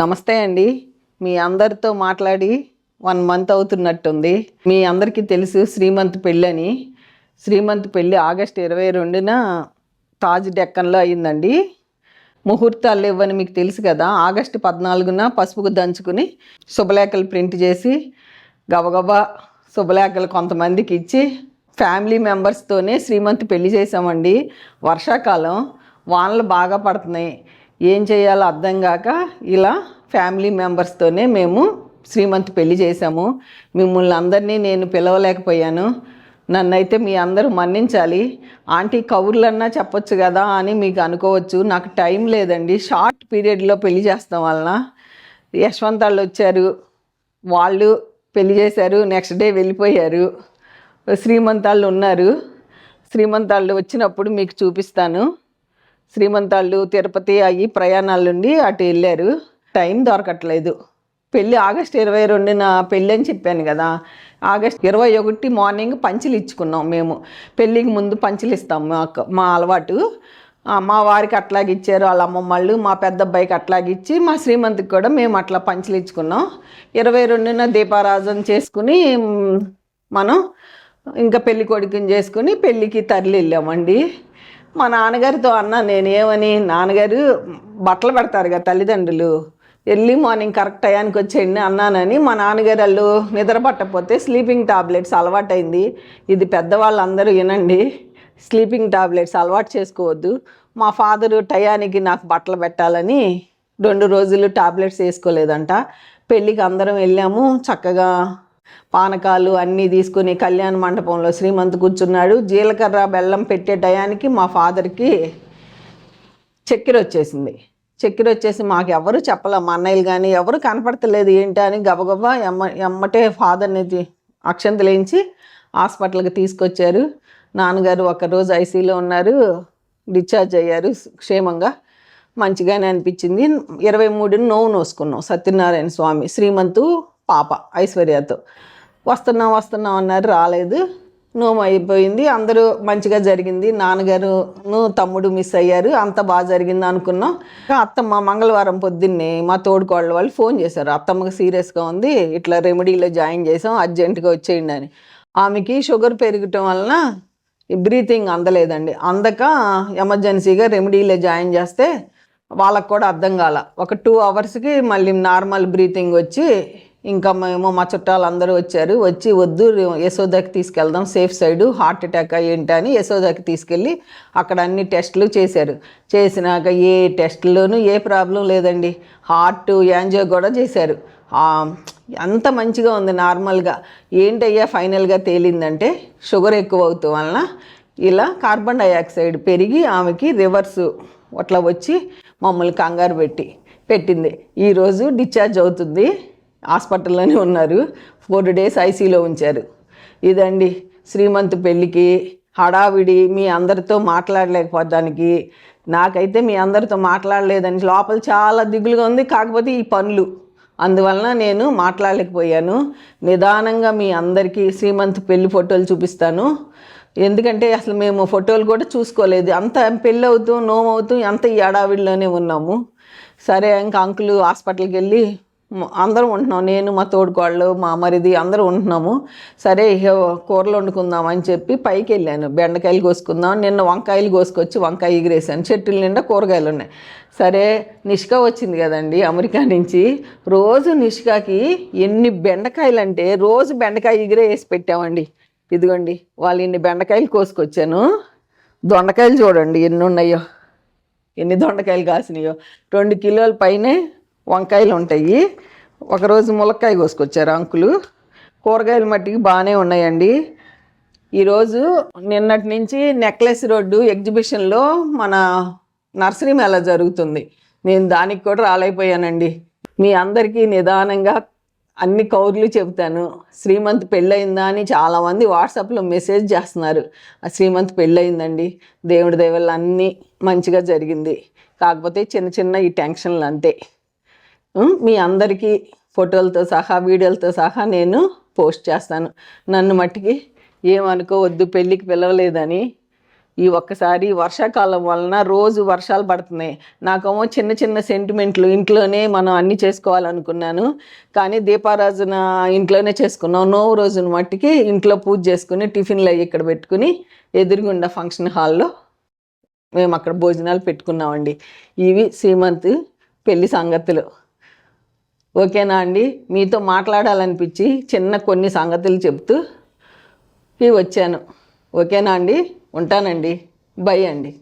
నమస్తే అండి. మీ అందరితో మాట్లాడి వన్ మంత్ అవుతున్నట్టుంది. మీ అందరికీ తెలుసు శ్రీమంత్ పెళ్ళి అని శ్రీమంత్ పెళ్ళి ఆగస్ట్ ఇరవై రెండున తాజ్ డెక్కన్లో అయిందండి. ముహూర్తాలు ఇవ్వని మీకు తెలుసు కదా ఆగస్టు పద్నాలుగున పసుపుకు దంచుకుని శుభలేఖలు ప్రింట్ చేసి గబగబా శుభలేఖలు కొంతమందికి ఇచ్చి ఫ్యామిలీ మెంబర్స్తోనే శ్రీమంత్ పెళ్ళి చేసామండి వర్షాకాలం వానలు బాగా పడుతున్నాయి. ఏం చేయాలో అర్థం కాక ఇలా ఫ్యామిలీ మెంబర్స్తోనే మేము శ్రీమంత్ పెళ్ళి చేశాము. మిమ్మల్ని అందరినీ నేను పిలవలేకపోయాను. నన్నైతే మీ అందరూ మన్నించాలి. ఆంటీ కబుర్లన్నా చెప్పొచ్చు కదా అని మీకు అనుకోవచ్చు. నాకు టైం లేదండి. షార్ట్ పీరియడ్లో పెళ్ళి చేస్తాం వలన యశ్వంత్ వాళ్ళు వచ్చారు. వాళ్ళు పెళ్ళి చేశారు. నెక్స్ట్ డే వెళ్ళిపోయారు. శ్రీమంతాళ్ళు ఉన్నారు. శ్రీమంతాళ్ళు వచ్చినప్పుడు మీకు చూపిస్తాను. శ్రీమంతాళ్ళు తిరుపతి అయ్యి ప్రయాణాల నుండి అటు వెళ్ళారు. టైం దొరకట్లేదు. పెళ్ళి ఆగస్ట్ ఇరవై రెండున పెళ్ళి అని చెప్పాను కదా. ఆగస్ట్ ఇరవై ఒకటి మార్నింగ్ పంచులు ఇచ్చుకున్నాం మేము. పెళ్ళికి ముందు పంచులు ఇస్తాం మాకు మా అలవాటు. మా వారికి అట్లాగే ఇచ్చారు వాళ్ళ అమ్మమ్మ వాళ్ళు మా పెద్ద అబ్బాయికి అట్లాగే ఇచ్చి మా శ్రీమంతికి కూడా మేము అట్లా పంచులు ఇచ్చుకున్నాం. ఇరవై రెండున దీపారాధన చేసుకుని మనం ఇంకా పెళ్ళి కొడుకుని చేసుకుని పెళ్ళికి తరలి వెళ్ళామండి. మా నాన్నగారితో అన్నా నేను ఏమని నాన్నగారు బట్టలు పెడతారు కదా తల్లిదండ్రులు. ఎర్లీ మార్నింగ్ కరెక్ట్ టయానికి వచ్చేయండి అన్నానని మా నాన్నగారు వాళ్ళు నిద్ర పట్టకపోతే స్లీపింగ్ టాబ్లెట్స్ అలవాటైంది. ఇది పెద్దవాళ్ళందరూ వినండి. స్లీపింగ్ టాబ్లెట్స్ అలవాటు చేసుకోవద్దు. మా ఫాదరు టయానికి నాకు బట్టలు పెట్టాలని రెండు రోజులు టాబ్లెట్స్ వేసుకోలేదంట. పెళ్ళికి అందరం వెళ్ళాము. చక్కగా పానకాలు అన్నీ తీసుకుని కళ్యాణ మండపంలో శ్రీమంత్ కూర్చున్నాడు. జీలకర్ర బెల్లం పెట్టే టయానికి మా ఫాదర్కి చక్కెర వచ్చేసింది చక్కెర వచ్చేసి మాకు ఎవరు చెప్పలే మా అన్నయ్యలు కానీ ఎవరు కనపడతలేదు ఏంటి అని గబగబా ఎమ్మ ఎమ్మటే ఫాదర్ని తీ- అక్షంతలు హాస్పిటల్కి తీసుకొచ్చారు. నాన్నగారు ఒకరోజు ఐసీలో ఉన్నారు. డిశ్చార్జ్ అయ్యారు క్షేమంగా. మంచిగానే అనిపించింది. ఇరవై మూడున నోవు నోసుకున్నాం. సత్యనారాయణ స్వామి శ్రీమంతు పాప ఐశ్వర్యతో. వస్తున్నాం వస్తున్నాం అన్నారు రాలేదు. నోము అయిపోయింది. అందరూ మంచిగా జరిగింది. నాన్నగారును తమ్ముడు మిస్ అయ్యారు. అంత బాగా జరిగింది అనుకున్నాం. అత్తమ్మ మంగళవారం పొద్దున్నే మా తోడుకోళ్ళ వాళ్ళు ఫోన్ చేశారు. అత్తమ్మకి సీరియస్గా ఉంది. ఇట్లా రెమెడీలో జాయిన్ చేసాం. అర్జెంటుగా వచ్చేయండి అని ఆమెకి షుగర్ పెరగటం వలన బ్రీతింగ్ అందలేదండి. అందక ఎమర్జెన్సీగా రెమెడీలో జాయిన్ చేస్తే వాళ్ళకు కూడా అర్థం కాల. ఒక టూ అవర్స్కి మళ్ళీ నార్మల్ బ్రీతింగ్ వచ్చి ఇంకా మేము మా చుట్టాలు అందరూ వచ్చారు. వచ్చి వద్దు యశోదాకి తీసుకెళ్దాం సేఫ్ సైడ్ హార్ట్ అటాక్ ఏంటి అని యశోదాకి తీసుకెళ్ళి అక్కడ అన్ని టెస్టులు చేశారు. చేసినాక ఏ టెస్ట్లోనూ ఏ ప్రాబ్లం లేదండి. హార్ట్ యాంజియో కూడా చేశారు. అంత మంచిగా ఉంది నార్మల్గా ఏంటయ్యా ఫైనల్గా తేలిందంటే షుగర్ ఎక్కువ అవుతూ వలన ఇలా కార్బన్ డైఆక్సైడ్ పెరిగి ఆమెకి రివర్స్ అట్లా వచ్చి మమ్మల్ని కంగారు పెట్టి పెట్టింది. ఈరోజు డిశ్చార్జ్ అవుతుంది. హాస్పిటల్లోనే ఉన్నారు. ఫోర్ డేస్ ఐసీలో ఉంచారు. ఇదండి శ్రీమంత్ పెళ్ళికి హడావిడి మీ అందరితో మాట్లాడలేకపోవడానికి. నాకైతే మీ అందరితో మాట్లాడలేదని లోపల చాలా దిగులుగా ఉంది. కాకపోతే ఈ పనులు. అందువలన నేను మాట్లాడలేకపోయాను. నిదానంగా మీ అందరికీ శ్రీమంత్ పెళ్ళి ఫోటోలు చూపిస్తాను. ఎందుకంటే అసలు మేము ఫోటోలు కూడా చూసుకోలేదు. అంత పెళ్ళి అవుతూ నోము అవుతూ అంత ఈ అడావిడిలోనే ఉన్నాము. సరే ఇంకా అంకులు హాస్పిటల్కి వెళ్ళి అందరం ఉంటున్నాం. నేను మా తోడుకోళ్ళు మా మరిది అందరూ ఉంటున్నాము. సరే ఇక కూరలు వండుకుందాం అని చెప్పి పైకి వెళ్ళాను. బెండకాయలు కోసుకుందాం. నిన్న వంకాయలు కోసుకొచ్చి వంకాయ ఎగిరేసాను. చెట్టుల నిండా కూరగాయలు ఉన్నాయి. సరే నిష్క వచ్చింది కదండి అమెరికా నుంచి. రోజు నిష్కాకి ఎన్ని బెండకాయలు అంటే రోజు బెండకాయ ఎగిరే వేసి పెట్టామండి. ఇదిగోండి వాళ్ళు ఇన్ని బెండకాయలు కోసుకొచ్చాను. దొండకాయలు చూడండి ఎన్ని ఉన్నాయో. ఎన్ని దొండకాయలు కాసినాయో. రెండు కిలోల పైనే వంకాయలు ఉంటాయి ఒకరోజు ములక్కాయ కోసుకొచ్చారు అంకులు. కూరగాయలు మట్టికి బాగానే ఉన్నాయండి. ఈరోజు నిన్నటి నుంచి నెక్లెస్ రోడ్డు ఎగ్జిబిషన్లో మన నర్సరీ మేళ జరుగుతుంది. నేను దానికి కూడా రాలైపోయానండి మీ అందరికీ నిదానంగా అన్ని కౌర్లు చెబుతాను. శ్రీమంత్ పెళ్ళయిందా అని చాలామంది వాట్సాప్లో మెసేజ్ చేస్తున్నారు. ఆ శ్రీమంత్ పెళ్ళయిందండి. దేవుడి దయవల్ల అన్నీ మంచిగా జరిగింది. కాకపోతే చిన్న చిన్న ఈ టెన్షన్లు అంతే. మీ అందరికీ ఫోటోలతో సహా వీడియోలతో సహా నేను పోస్ట్ చేస్తాను. నన్ను మట్టికి ఏమనుకోవద్దు పెళ్ళికి పిలవలేదని. ఈ ఒక్కసారి వర్షాకాలం వలన రోజు వర్షాలు పడుతున్నాయి. నాకేమో చిన్న చిన్న సెంటిమెంట్లు ఇంట్లోనే మనం అన్నీ చేసుకోవాలనుకున్నాను. కానీ దీపారాజున ఇంట్లోనే చేసుకున్నాం. నోవు రోజున మట్టికి ఇంట్లో పూజ చేసుకుని టిఫిన్లు అవి ఇక్కడ పెట్టుకుని ఎదురుగుండా ఫంక్షన్ హాల్లో మేము అక్కడ భోజనాలు పెట్టుకున్నామండి. ఇవి సీమంత్ పెళ్ళి సంగతులు. ఓకేనా అండి? మీతో మాట్లాడాలనిపించి చిన్న కొన్ని సంగతులు చెప్తూ వచ్చాను. ఓకేనా అండి? ఉంటానండి. బై అండి.